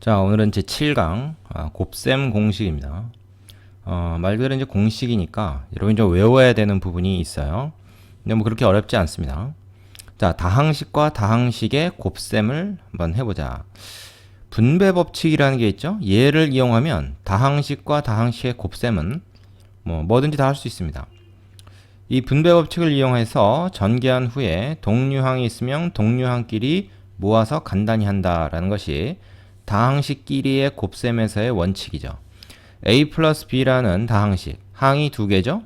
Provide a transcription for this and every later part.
자, 오늘은 제 7강 아, 곱셈 공식입니다. 어, 말 그대로 이제 공식이니까 여러분이 좀 외워야 되는 부분이 있어요. 근데 뭐 그렇게 어렵지 않습니다. 자, 다항식과 다항식의 곱셈을 한번 해보자. 분배 법칙이라는 게 있죠. 얘를 이용하면 다항식과 다항식의 곱셈은 뭐 뭐든지 다 할 수 있습니다. 이 분배 법칙을 이용해서 전개한 후에 동류항이 있으면 동류항끼리 모아서 간단히 한다라는 것이 다항식끼리의 곱셈에서의 원칙이죠. a 플러스 b라는 다항식, 항이 두 개죠.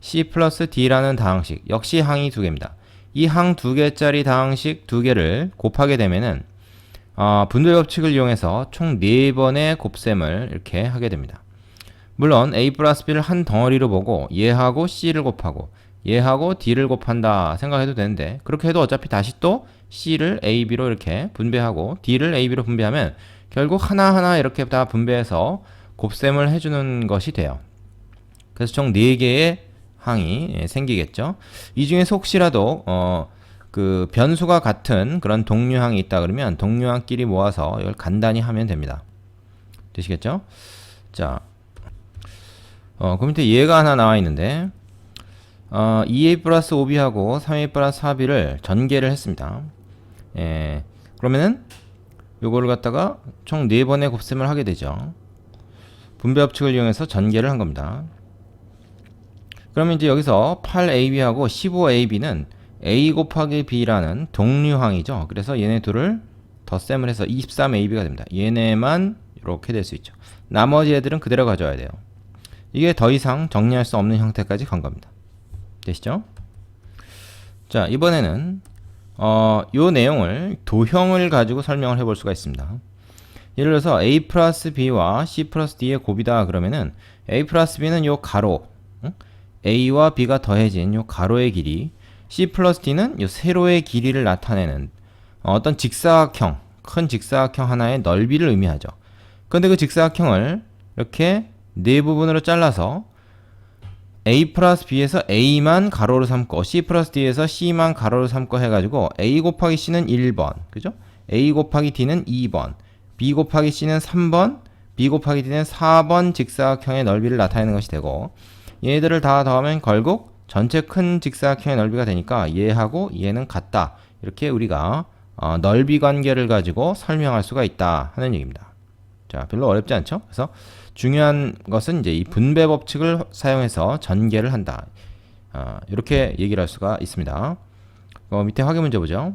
c 플러스 d라는 다항식, 역시 항이 두 개입니다. 이 항 두 개짜리 다항식 두 개를 곱하게 되면은 어, 분배 법칙을 이용해서 총네 번의 곱셈을 이렇게 하게 됩니다. 물론 a 플러스 b를 한 덩어리로 보고 얘하고 c를 곱하고 얘하고 d를 곱한다 생각해도 되는데 그렇게 해도 어차피 다시 또 c를 a, b로 이렇게 분배하고 d를 a, b로 분배하면 결국 하나하나 이렇게 다 분배해서 곱셈을 해주는 것이 돼요. 그래서 총 4개의 항이 예, 생기겠죠. 이 중에서 혹시라도 어, 그 변수가 같은 그런 동류항이 있다 그러면 동류항끼리 모아서 이걸 간단히 하면 됩니다. 되시겠죠? 자, 어, 그 밑에 얘가 하나 나와 있는데 어, 2a 플러스 5b하고 3a 플러스 4b를 전개를 했습니다. 예, 그러면은 요거를 갖다가 총 4번의 곱셈을 하게 되죠. 분배 법칙을 이용해서 전개를 한 겁니다. 그러면 이제 여기서 8ab하고 15ab는 a 곱하기 b라는 동류항이죠. 그래서 얘네 둘을 덧셈을 해서 23ab가 됩니다. 얘네만 이렇게 될 수 있죠. 나머지 애들은 그대로 가져와야 돼요. 이게 더 이상 정리할 수 없는 형태까지 간 겁니다. 되시죠? 자, 이번에는 어, 요 내용을 도형을 가지고 설명을 해볼 수가 있습니다. 예를 들어서 a 플러스 b와 c 플러스 d의 곱이다 그러면은 a 플러스 b는 요 가로 응? a와 b가 더해진 요 가로의 길이 c 플러스 d는 요 세로의 길이를 나타내는 어떤 직사각형 큰 직사각형 하나의 넓이를 의미하죠. 그런데 그 직사각형을 이렇게 네 부분으로 잘라서 a 플러스 b에서 a만 가로로 삼고 c 플러스 d에서 c만 가로로 삼고 해가지고 a 곱하기 c는 1번. 그죠? a 곱하기 d는 2번. B 곱하기 c는 3번. B 곱하기 d는 4번 직사각형의 넓이를 나타내는 것이 되고 얘들을 다 더하면 결국 전체 큰 직사각형의 넓이가 되니까 얘하고 얘는 같다. 이렇게 우리가 어, 넓이 관계를 가지고 설명할 수가 있다 하는 얘기입니다. 자 별로 어렵지 않죠? 그래서 중요한 것은 이제 이 분배 법칙을 사용해서 전개를 한다. 어, 이렇게 얘기를 할 수가 있습니다. 어, 밑에 확인 문제 보죠.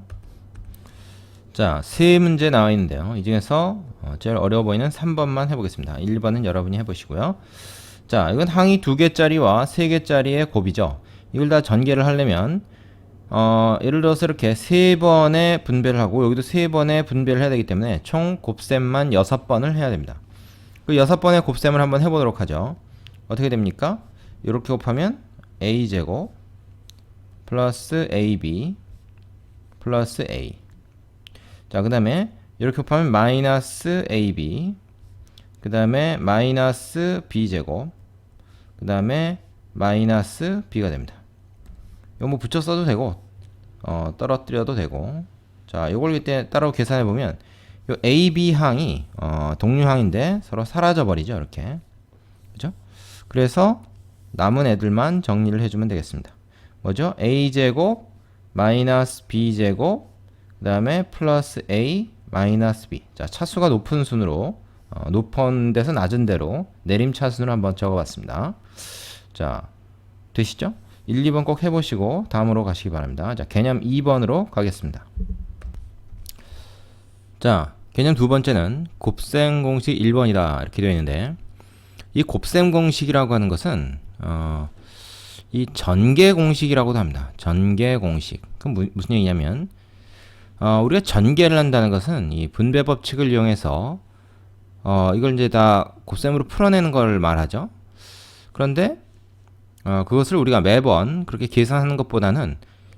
자, 세 문제 나와 있는데요. 이 중에서 어, 제일 어려워 보이는 3번만 해보겠습니다. 1번은 여러분이 해보시고요. 자, 이건 항이 두 개짜리와 세 개짜리의 곱이죠. 이걸 다 전개를 하려면 어, 예를 들어서 이렇게 세 번의 분배를 하고 여기도 세 번의 분배를 해야 되기 때문에 총 곱셈만 여섯 번을 해야 됩니다. 그 여섯 번의 곱셈을 한번 해보도록 하죠. 어떻게 됩니까? 이렇게 곱하면 a 제곱 플러스 ab 플러스 a. 자, 그 다음에 이렇게 곱하면 마이너스 ab. 그 다음에 마이너스 b 제곱. 그 다음에 마이너스 b가 됩니다. 이거 뭐 붙여 써도 되고, 어, 떨어뜨려도 되고. 자, 이걸 따로 계산해 보면 요 AB 항이 어, 동류 항인데 서로 사라져 버리죠 이렇게 그죠? 그래서 남은 애들만 정리를 해주면 되겠습니다. 뭐죠? A 제곱 마이너스 B 제곱 그 다음에 플러스 A 마이너스 B 자 차수가 높은 순으로 어, 높은 데서 낮은 데로 내림 차순으로 한번 적어봤습니다. 자 되시죠? 1, 2번 꼭 해보시고 다음으로 가시기 바랍니다. 자 개념 2번으로 가겠습니다. 자 개념 두 번째는 곱셈 공식 1번이다 이렇게 되어 있는데 이 곱셈 공식이라고 하는 것은 어, 이 전개 공식이라고도 합니다. 전개 공식. 그 무슨 얘기냐면 어, 우리가 전개를 한다는 것은 이 분배 법칙을 이용해서 어, 이걸 이제 다 곱셈으로 풀어내는 걸 말하죠. 그런데 어, 그것을 우리가 매번 그렇게 계산하는 것보다는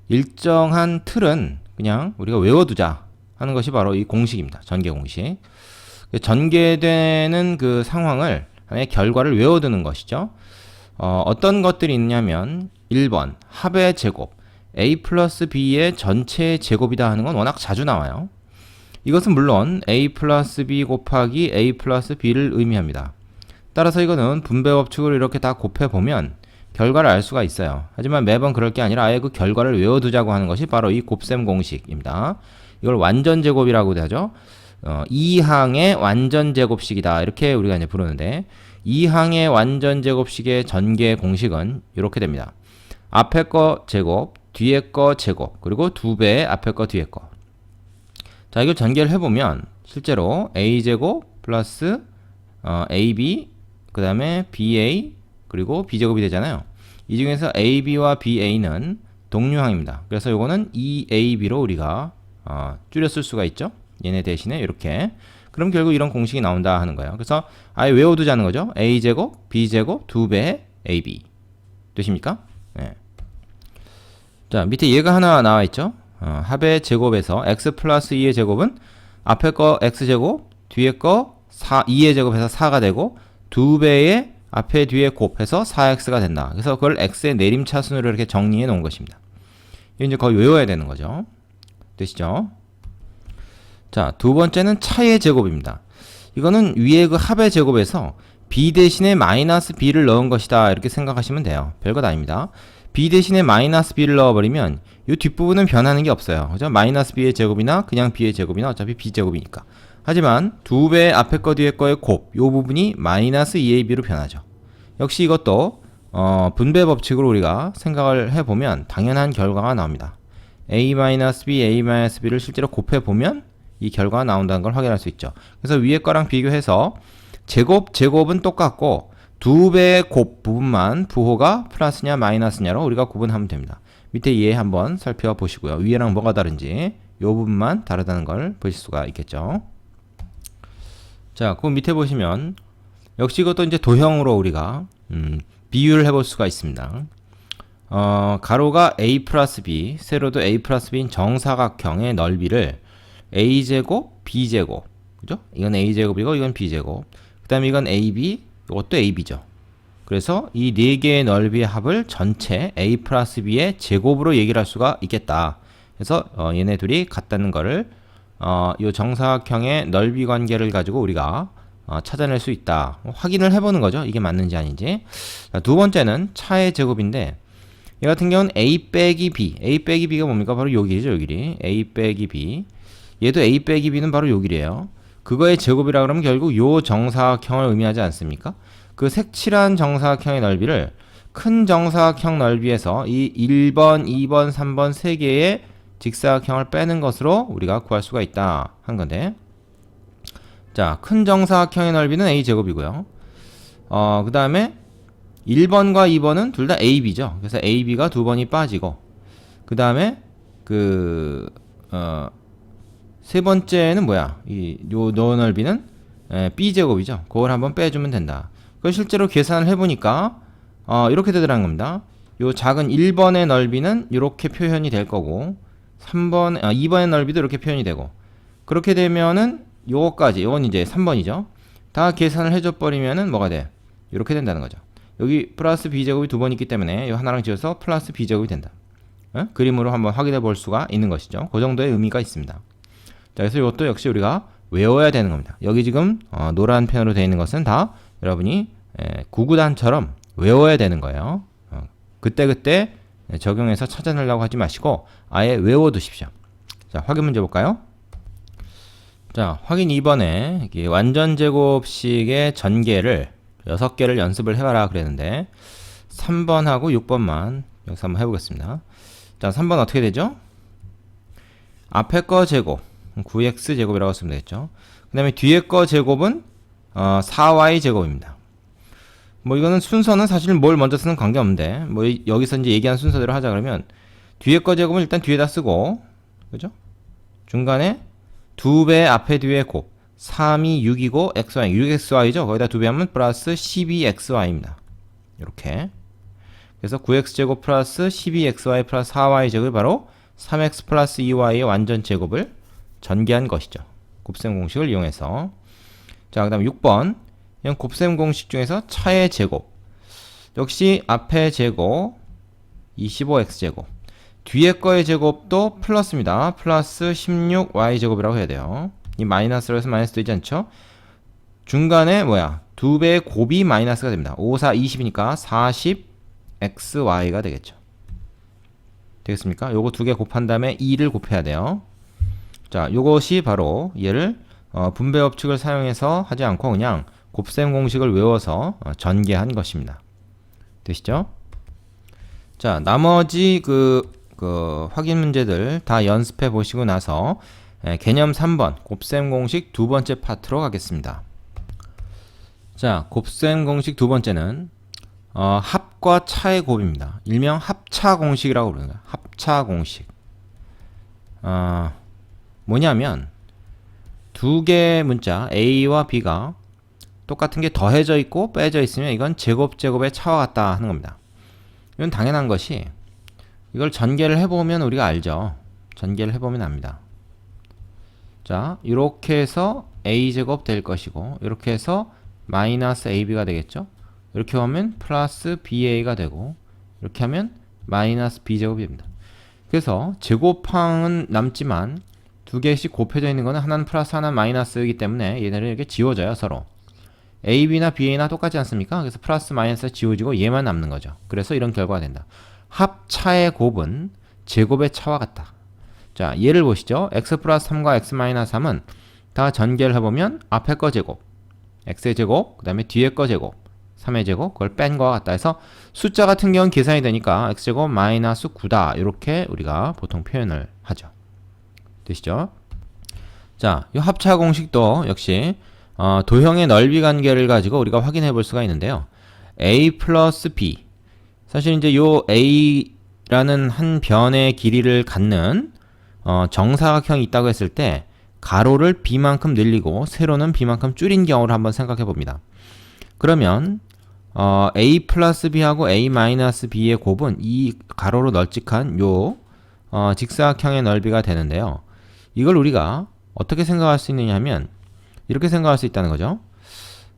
일정한 틀은 그냥 우리가 외워두자 하는 것이 바로 이 공식입니다. 전개 공식. 그 전개되는 그 상황을 하나의 결과를 외워두는 것이죠. 어, 어떤 것들이 있냐면 1번 합의 제곱 a 플러스 b의 전체 제곱이다 하는 건 워낙 자주 나와요. 이것은 물론 a 플러스 b 곱하기 a 플러스 b를 의미합니다. 따라서 이거는 분배 법칙으로 이렇게 다 곱해보면 결과를 알 수가 있어요. 하지만 매번 그럴 게 아니라 아예 그 결과를 외워두자고 하는 것이 바로 이 곱셈 공식입니다. 이걸 완전 제곱이라고 하죠. 어, 2항의 완전 제곱식이다. 이렇게 우리가 이제 부르는데 2항의 완전 제곱식의 전개 공식은 이렇게 됩니다. 앞에 거 제곱, 뒤에 거 제곱, 그리고 두 배의 앞에 거 뒤에 거. 자, 이걸 전개를 해보면 실제로 a 제곱 플러스 어, ab 그 다음에 ba 그리고 b제곱이 되잖아요. 이 중에서 ab와 ba는 동류항입니다. 그래서 이거는 2ab로 우리가 어, 줄여 쓸 수가 있죠. 얘네 대신에 이렇게. 그럼 결국 이런 공식이 나온다 하는 거예요. 그래서 아예 외워두자는 거죠. a제곱, b제곱, 2배 ab. 되십니까? 네. 자, 밑에 얘가 하나 나와 있죠. 어, 합의 제곱에서 x 플러스 2의 제곱은 앞에 거 x제곱, 뒤에 거 4, 2의 제곱해서 4가 되고 2배의 앞에 뒤에 곱해서 4x가 된다. 그래서 그걸 x의 내림차순으로 이렇게 정리해 놓은 것입니다. 이제 거의 외워야 되는 거죠. 되시죠? 자, 두 번째는 차의 제곱입니다. 이거는 위에 그 합의 제곱에서 b 대신에 마이너스 b를 넣은 것이다. 이렇게 생각하시면 돼요. 별것 아닙니다. b 대신에 마이너스 b를 넣어버리면 이 뒷부분은 변하는 게 없어요. 그죠? 마이너스 b의 제곱이나 그냥 b의 제곱이나 어차피 b제곱이니까. 하지만 두 배 앞에 거 뒤에 거의 곱, 요 부분이 마이너스 2ab로 변하죠. 역시 이것도 어, 분배 법칙으로 우리가 생각을 해보면 당연한 결과가 나옵니다. A-b, a-b를 실제로 곱해보면 이 결과가 나온다는 걸 확인할 수 있죠. 그래서 위에 거랑 비교해서 제곱, 제곱은 똑같고 두 배의 곱 부분만 부호가 플러스냐 마이너스냐로 우리가 구분하면 됩니다. 밑에 얘 한번 살펴보시고요. 위에랑 뭐가 다른지 이 부분만 다르다는 걸 보실 수가 있겠죠. 자, 그 밑에 보시면 역시 이것도 이제 도형으로 우리가 음, 비유를 해볼 수가 있습니다. 어, 가로가 a 플러스 b, 세로도 a 플러스 b인 정사각형의 넓이를 a 제곱, b 제곱, 그죠? 이건 a 제곱이고 이건 b 제곱. 그다음에 이건 ab, 이것도 ab죠. 그래서 이 네 개의 넓이의 합을 전체 a 플러스 b의 제곱으로 얘기를 할 수가 있겠다. 그래서 어, 얘네 둘이 같다는 거를 어, 이 정사각형의 넓이 관계를 가지고 우리가 어, 찾아낼 수 있다. 확인을 해보는 거죠. 이게 맞는지 아닌지. 자, 두 번째는 차의 제곱인데 이 같은 경우는 a 빼기 b. a 빼기 b가 뭡니까? 바로 요 길이죠. 요 길이. a 빼기 b. 얘도 a 빼기 b는 바로 요 길이에요. 그거의 제곱이라 그러면 결국 요 정사각형을 의미하지 않습니까? 그 색칠한 정사각형의 넓이를 큰 정사각형 넓이에서 이 1번, 2번, 3번 세 개의 직사각형을 빼는 것으로 우리가 구할 수가 있다 한 건데 자, 큰 정사각형의 넓이는 a제곱이고요. 어, 그 다음에 1번과 2번은 둘 다 ab죠. 그래서 ab가 두 번이 빠지고 그 다음에 그 어, 세 번째는 뭐야? 이요 노 넓이는 에, b 제곱이죠. 그걸 한번 빼주면 된다. 그걸 실제로 계산을 해보니까 어, 이렇게 되더라는 겁니다. 요 작은 1번의 넓이는 이렇게 표현이 될 거고 3번, 아, 2번의 넓이도 이렇게 표현이 되고 그렇게 되면은 요거까지 요건 이제 3번이죠. 다 계산을 해줘 버리면은 뭐가 돼? 이렇게 된다는 거죠. 여기 플러스 b제곱이 두 번 있기 때문에 이 하나랑 지어서 플러스 b제곱이 된다. 어? 그림으로 한번 확인해 볼 수가 있는 것이죠. 그 정도의 의미가 있습니다. 자, 그래서 이것도 역시 우리가 외워야 되는 겁니다. 여기 지금 어, 노란 펜으로 되어 있는 것은 다 여러분이 에, 구구단처럼 외워야 되는 거예요. 어, 그때그때 적용해서 찾아내려고 하지 마시고 아예 외워두십시오. 자, 확인 문제 볼까요? 자, 확인 2번에 완전 제곱식의 전개를 6개를 연습을 해봐라 그랬는데 3번하고 6번만 여기서 한번 해보겠습니다. 자, 3번 어떻게 되죠? 앞에 거 제곱 9x 제곱이라고 쓰면 되겠죠. 그 다음에 뒤에 거 제곱은 어, 4y 제곱입니다. 뭐 이거는 순서는 사실 뭘 먼저 쓰는 관계 없는데 뭐 여기서 이제 얘기한 순서대로 하자 그러면 뒤에 거 제곱은 일단 뒤에다 쓰고 그죠? 중간에 두 배 앞에 뒤에 곱 3이 6이고 xy 6xy죠. 거기다 두 배 하면 플러스 12xy입니다. 이렇게 그래서 9x제곱 플러스 12xy 플러스 4y제곱이 바로 3x 플러스 2y의 완전 제곱을 전개한 것이죠. 곱셈 공식을 이용해서 자, 그 다음 6번 이런 곱셈 공식 중에서 차의 제곱 역시 앞의 제곱 25x제곱 뒤에 거의 제곱도 플러스입니다. 플러스 16y제곱이라고 해야 돼요. 이 마이너스로 해서 마이너스 되지 않죠? 중간에 뭐야? 두 배의 곱이 마이너스가 됩니다. 5, 4, 20이니까 40 xy가 되겠죠. 되겠습니까? 요거 두 개 곱한 다음에 2를 곱해야 돼요. 자, 요것이 바로 얘를 어, 분배 법칙을 사용해서 하지 않고 그냥 곱셈 공식을 외워서 어, 전개한 것입니다. 되시죠? 자, 나머지 그, 그 확인 문제들 다 연습해 보시고 나서 에, 개념 3번 곱셈 공식 두 번째 파트로 가겠습니다. 자, 곱셈 공식 두 번째는 어, 합과 차의 곱입니다. 일명 합차 공식이라고 부릅니다. 합차 공식. 어, 뭐냐면 두 개의 문자 A와 B가 똑같은 게 더해져 있고 빼져 있으면 이건 제곱 제곱의 차와 같다 하는 겁니다. 이건 당연한 것이 이걸 전개를 해보면 우리가 알죠. 전개를 해보면 압니다. 자, 이렇게 해서 a 제곱 될 것이고 이렇게 해서 마이너스 ab가 되겠죠. 이렇게 하면 플러스 ba가 되고 이렇게 하면 마이너스 b 제곱이 됩니다. 그래서 제곱항은 남지만 두 개씩 곱해져 있는 거는 하나는 플러스 하나는 마이너스이기 때문에 얘네를 이렇게 지워져요 서로. AB나 BA나 똑같지 않습니까? 그래서 플러스 마이너스 지워지고 얘만 남는 거죠. 그래서 이런 결과가 된다. 합차의 곱은 제곱의 차와 같다. 자, 예를 보시죠. x 플러스 3과 x 마이너스 3은 다 전개를 해보면 앞에 거 제곱, x의 제곱, 그 다음에 뒤에 거 제곱, 3의 제곱, 그걸 뺀 거와 같다 해서 숫자 같은 경우는 계산이 되니까 x제곱 마이너스 9다. 이렇게 우리가 보통 표현을 하죠. 되시죠? 자, 이 합차 공식도 역시 어, 도형의 넓이 관계를 가지고 우리가 확인해 볼 수가 있는데요. a 플러스 b 사실 이제 요 a라는 한 변의 길이를 갖는 어, 정사각형이 있다고 했을 때 가로를 b만큼 늘리고 세로는 b만큼 줄인 경우를 한번 생각해 봅니다. 그러면 어, a 플러스 b하고 a 마이너스 b의 곱은 이 가로로 널찍한 요 어, 직사각형의 넓이가 되는데요. 이걸 우리가 어떻게 생각할 수 있느냐 하면 이렇게 생각할 수 있다는 거죠.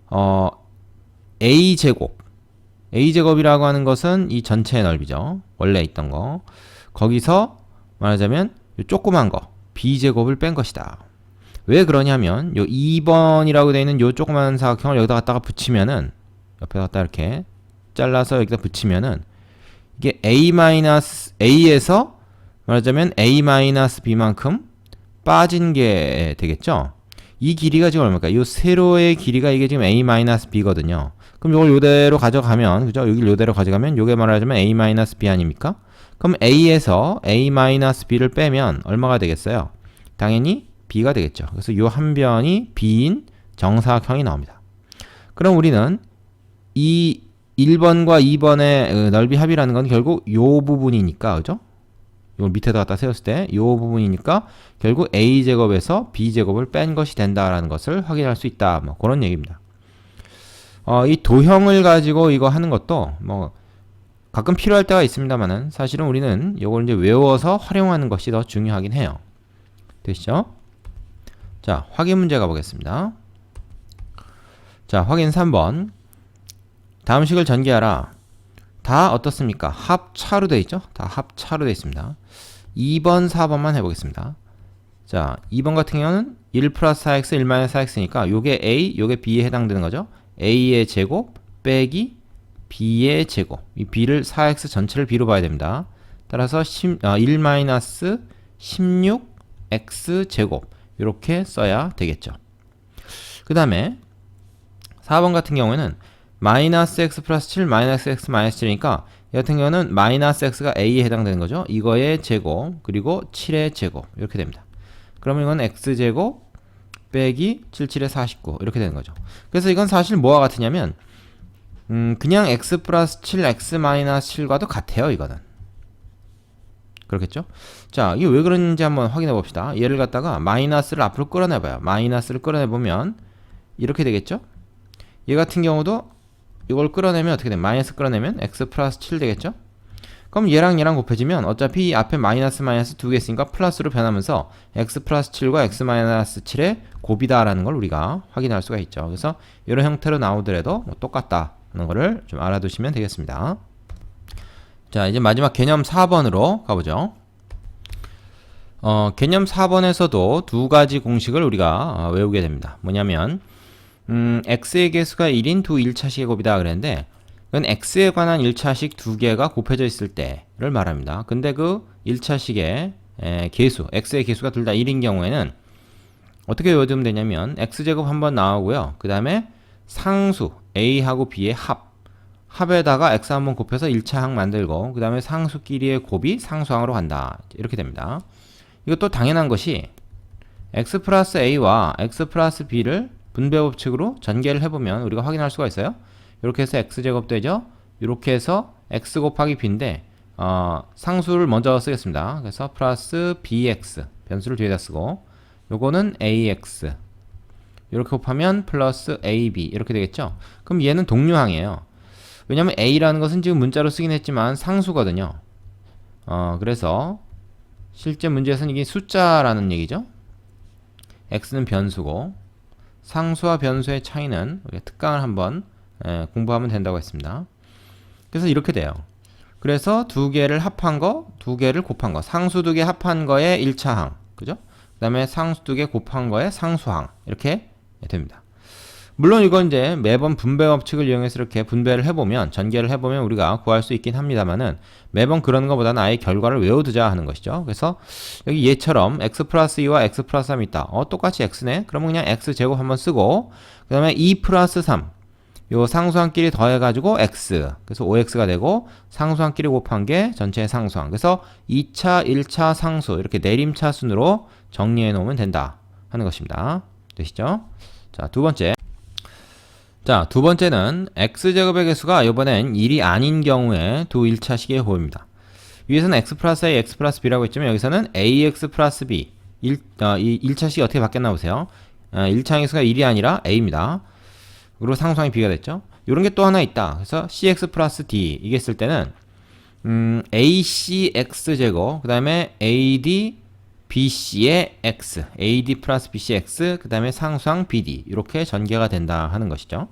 어, a 제곱 a 제곱이라고 하는 것은 이 전체의 넓이죠. 원래 있던 거. 거기서 말하자면 요 조그만 거 b 제곱을 뺀 것이다. 왜 그러냐면 요 2번이라고 되어 있는 요 조그만 사각형을 여기다 갖다가 붙이면은 옆에 갖다 이렇게 잘라서 여기다 붙이면은 이게 a 마이너스 a에서 말하자면 a 마이너스 b만큼 빠진 게 되겠죠. 이 길이가 지금 얼마일까? 이 세로의 길이가 이게 지금 a 마이너스 b거든요. 그럼 이걸 요대로 가져가면 그죠? 여기 요대로 가져가면 요게 말하자면 a 마이너스 b 아닙니까? 그럼 a에서 a 마이너스 b를 빼면 얼마가 되겠어요? 당연히 b가 되겠죠. 그래서 요한 변이 b인 정사각형이 나옵니다. 그럼 우리는 이 1번과 2번의 넓이 합이라는 건 결국 요 부분이니까 그죠? 이걸 밑에다 갖다 세웠을 때 이 부분이니까 결국 a 제곱에서 b 제곱을 뺀 것이 된다라는 것을 확인할 수 있다. 뭐 그런 얘기입니다. 어, 이 도형을 가지고 이거 하는 것도 뭐 가끔 필요할 때가 있습니다만은 사실은 우리는 이걸 이제 외워서 활용하는 것이 더 중요하긴 해요. 되시죠? 자, 확인 문제 가보겠습니다. 자, 확인 3번. 다음 식을 전개하라. 다 어떻습니까? 합차로 되어 있죠? 다 합차로 되어 있습니다. 2번, 4번만 해보겠습니다. 자, 2번 같은 경우는 1 플러스 4x, 1 마이너스 4x니까 요게 a, 요게 b에 해당되는 거죠. a의 제곱 빼기 b의 제곱. 이 b를 4x 전체를 b로 봐야 됩니다. 따라서 10, 아, 1 마이너스 16x 제곱 이렇게 써야 되겠죠. 그 다음에 4번 같은 경우에는 마이너스 x 플러스 7 마이너스 x 마이너스 7이니까 이 같은 경우는 마이너스 x가 a에 해당되는 거죠. 이거의 제곱 그리고 7의 제곱 이렇게 됩니다. 그러면 이건 x제곱 빼기 7, 7의 49 이렇게 되는 거죠. 그래서 이건 사실 뭐와 같으냐면 음 그냥 x 플러스 7 x 마이너스 7과도 같아요. 이거는 그렇겠죠? 자, 이게 왜 그런지 한번 확인해 봅시다. 얘를 갖다가 마이너스를 앞으로 끌어내봐요. 마이너스를 끌어내보면 이렇게 되겠죠? 얘 같은 경우도 이걸 끌어내면 어떻게 돼? 마이너스 끌어내면 x 플러스 7 되겠죠? 그럼 얘랑 얘랑 곱해지면 어차피 앞에 마이너스 마이너스 두 개 있으니까 플러스로 변하면서 x 플러스 7과 x 마이너스 7의 곱이다라는 걸 우리가 확인할 수가 있죠. 그래서 이런 형태로 나오더라도 뭐 똑같다 는 거를 좀 알아두시면 되겠습니다. 자, 이제 마지막 개념 4번으로 가보죠. 어, 개념 4번에서도 두 가지 공식을 우리가 어, 외우게 됩니다. 뭐냐면 음, x의 개수가 1인 두 1차식의 곱이다 그랬는데 그건 x에 관한 1차식 두 개가 곱해져 있을 때를 말합니다. 근데 그 1차식의 에, 개수, x의 개수가 둘 다 1인 경우에는 어떻게 외워두면 되냐면 x제곱 한번 나오고요. 그 다음에 상수 a하고 b의 합 합에다가 x 한번 곱해서 1차항 만들고 그 다음에 상수끼리의 곱이 상수항으로 간다. 이렇게 됩니다. 이것도 당연한 것이 x 플러스 a와 x 플러스 b를 분배 법칙으로 전개를 해보면 우리가 확인할 수가 있어요. 이렇게 해서 x제곱 되죠. 이렇게 해서 x 곱하기 b인데 어, 상수를 먼저 쓰겠습니다. 그래서 플러스 bx 변수를 뒤에다 쓰고 요거는 ax 이렇게 곱하면 플러스 ab 이렇게 되겠죠. 그럼 얘는 동류항이에요. 왜냐면 a라는 것은 지금 문자로 쓰긴 했지만 상수거든요. 어, 그래서 실제 문제에서는 이게 숫자라는 얘기죠. x는 변수고 상수와 변수의 차이는 특강을 한번 에, 공부하면 된다고 했습니다. 그래서 이렇게 돼요. 그래서 두 개를 합한 거, 두 개를 곱한 거, 상수 두 개 합한 거의 1차항, 그죠? 그 다음에 상수 두 개 곱한 거의 상수항 이렇게 됩니다. 물론 이건 이제 매번 분배 법칙을 이용해서 이렇게 분배를 해보면 전개를 해보면 우리가 구할 수 있긴 합니다만은 매번 그런 것보다는 아예 결과를 외워두자 하는 것이죠. 그래서 여기 얘처럼 x 플러스 2와 x 플러스 3이 있다. 어 똑같이 x네. 그러면 그냥 x 제곱 한번 쓰고 그 다음에 2 플러스 3. 요 상수항끼리 더해가지고 x. 그래서 5x가 되고 상수항끼리 곱한 게 전체의 상수항. 그래서 2차, 1차 상수 이렇게 내림차 순으로 정리해 놓으면 된다 하는 것입니다. 되시죠? 자, 두 번째. 자, 두 번째는 x제곱의 개수가 이번엔 1이 아닌 경우에 두 1차식의 호입니다. 위에서는 x 플러스 a, x 플러스 b라고 했지만 여기서는 ax 플러스 b 1, 어, 이 1차식이 어떻게 바뀌었나 보세요. 어, 1차 개수가 1이 아니라 a입니다. 그리고 상수항이 b가 됐죠. 이런 게 또 하나 있다. 그래서 cx 플러스 d 이게 쓸 때는 음, acx 제곱 그 다음에 ad BC의 X, AD 플러스 BC X, 그 다음에 상수항 BD 이렇게 전개가 된다 하는 것이죠.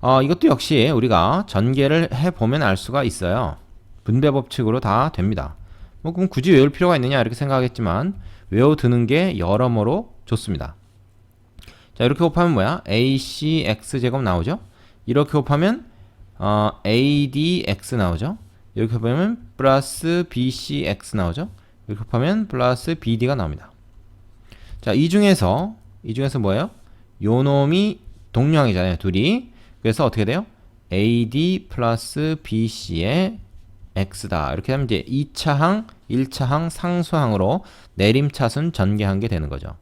어, 이것도 역시 우리가 전개를 해보면 알 수가 있어요. 분배 법칙으로 다 됩니다. 뭐 그럼 굳이 외울 필요가 있느냐 이렇게 생각했지만 외워두는 게 여러모로 좋습니다. 자 이렇게 곱하면 뭐야? ACX 제곱 나오죠? 이렇게 곱하면 어, ADX 나오죠? 이렇게 보면 플러스 BCX 나오죠? 이렇게 곱하면 플러스 BD가 나옵니다. 자, 이 중에서 이 중에서 뭐예요? 요 놈이 동류항이잖아요. 둘이. 그래서 어떻게 돼요? AD 플러스 BC의 X다. 이렇게 하면 이제 2차항, 1차항, 상수항으로 내림차순 전개한 게 되는 거죠.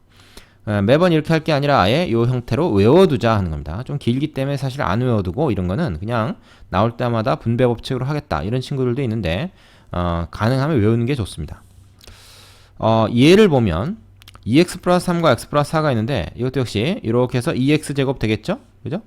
어, 매번 이렇게 할 게 아니라 아예 이 형태로 외워두자 하는 겁니다. 좀 길기 때문에 사실 안 외워두고 이런 거는 그냥 나올 때마다 분배 법칙으로 하겠다 이런 친구들도 있는데 어, 가능하면 외우는 게 좋습니다. 어, 얘를 보면 2x 플러스 3과 x 플러스 4가 있는데 이것도 역시 이렇게 해서 2x 제곱 되겠죠? 그죠?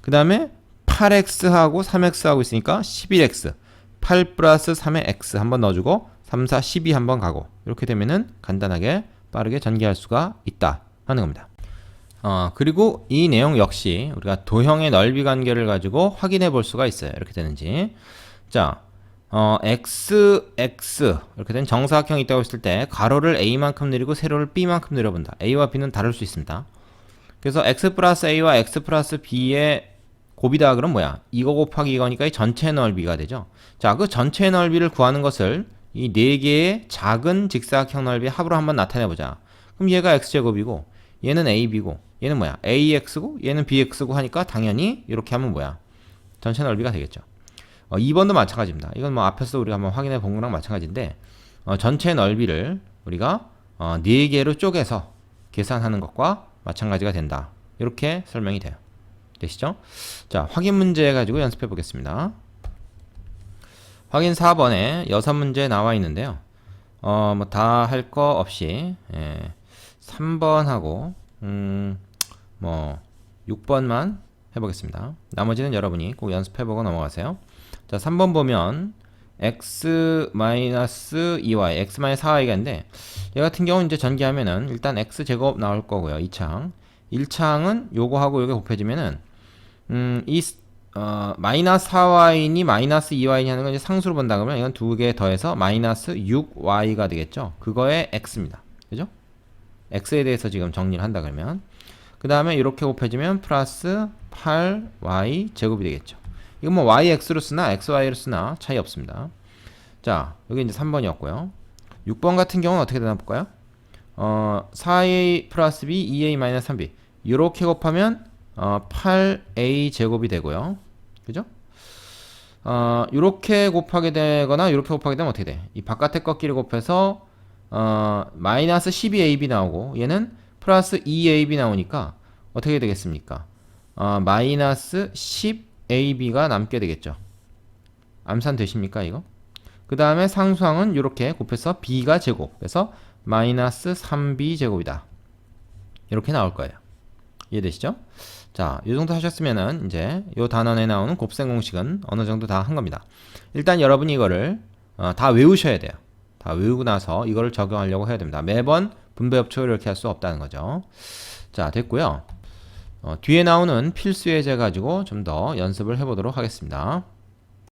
그 다음에 8x하고 3x하고 있으니까 11x 8 플러스 3의 x 한번 넣어주고 3, 4, 12 한번 가고 이렇게 되면은 간단하게 빠르게 전개할 수가 있다 하는 겁니다. 어, 그리고 이 내용 역시 우리가 도형의 넓이 관계를 가지고 확인해 볼 수가 있어요. 이렇게 되는지. 자, 어, x, x 이렇게 된 정사각형이 있다고 했을 때 가로를 a만큼 내리고 세로를 b만큼 내려본다. a와 b는 다를 수 있습니다. 그래서 x 플러스 a와 x 플러스 b의 곱이다 그럼 뭐야? 이거 곱하기 이거니까 이 전체 넓이가 되죠. 자, 그 전체 넓이를 구하는 것을 이 네 개의 작은 직사각형 넓이 합으로 한번 나타내 보자. 그럼 얘가 x제곱이고 얘는 ab고 얘는 뭐야? ax고 얘는 bx고 하니까 당연히 이렇게 하면 뭐야? 전체 넓이가 되겠죠. 어, 2번도 마찬가지입니다. 이건 뭐 앞에서 우리가 한번 확인해 본 거랑 마찬가지인데 어, 전체 넓이를 우리가 어, 4개로 쪼개서 계산하는 것과 마찬가지가 된다. 이렇게 설명이 돼요. 되시죠? 자, 확인 문제 가지고 연습해 보겠습니다. 확인 4번에 6문제 나와 있는데요. 어, 뭐 다 할 거 없이 예, 3번하고 음, 뭐 6번만 해보겠습니다. 나머지는 여러분이 꼭 연습해보고 넘어가세요. 자, 3번 보면 x-2y, x-4y가 있는데 얘 같은 경우는 이제 전개하면은 일단 x제곱 나올 거고요. 2창. 1창은 요거하고 요게 곱해지면은 음, 이 어, 마이너스 4y니 마이너스 2y니 하는 건 이제 상수로 본다 그러면 이건 두 개 더해서 마이너스 6y가 되겠죠. 그거의 x입니다. 그죠? x에 대해서 지금 정리를 한다 그러면 그 다음에 이렇게 곱해주면 플러스 8y 제곱이 되겠죠. 이건 뭐 yx로 쓰나 xy로 쓰나 차이 없습니다. 자, 여기 이제 3번이었고요. 6번 같은 경우는 어떻게 되나 볼까요? 어, 4a 플러스 b, 2a 마이너스 3b. 이렇게 곱하면 어, 8a 제곱이 되고요. 그죠? 어, 이렇게 곱하게 되거나 이렇게 곱하게 되면 어떻게 돼? 이 바깥의 꺾기를 곱해서 어, 마이너스 12ab 나오고 얘는 플러스 2ab 나오니까 어떻게 되겠습니까? 어, 마이너스 10ab가 남게 되겠죠. 암산 되십니까 이거? 그 다음에 상수항은 이렇게 곱해서 b가 제곱 그래서 마이너스 3b 제곱이다. 이렇게 나올 거예요. 이해되시죠? 자, 이 정도 하셨으면은 이제 이 단원에 나오는 곱셈 공식은 어느 정도 다 한 겁니다. 일단 여러분이 이거를 어, 다 외우셔야 돼요. 다 외우고 나서 이거를 적용하려고 해야 됩니다. 매번 분배 협초를 이렇게 할 수 없다는 거죠. 자, 됐고요. 어, 뒤에 나오는 필수 예제 가지고 좀 더 연습을 해보도록 하겠습니다.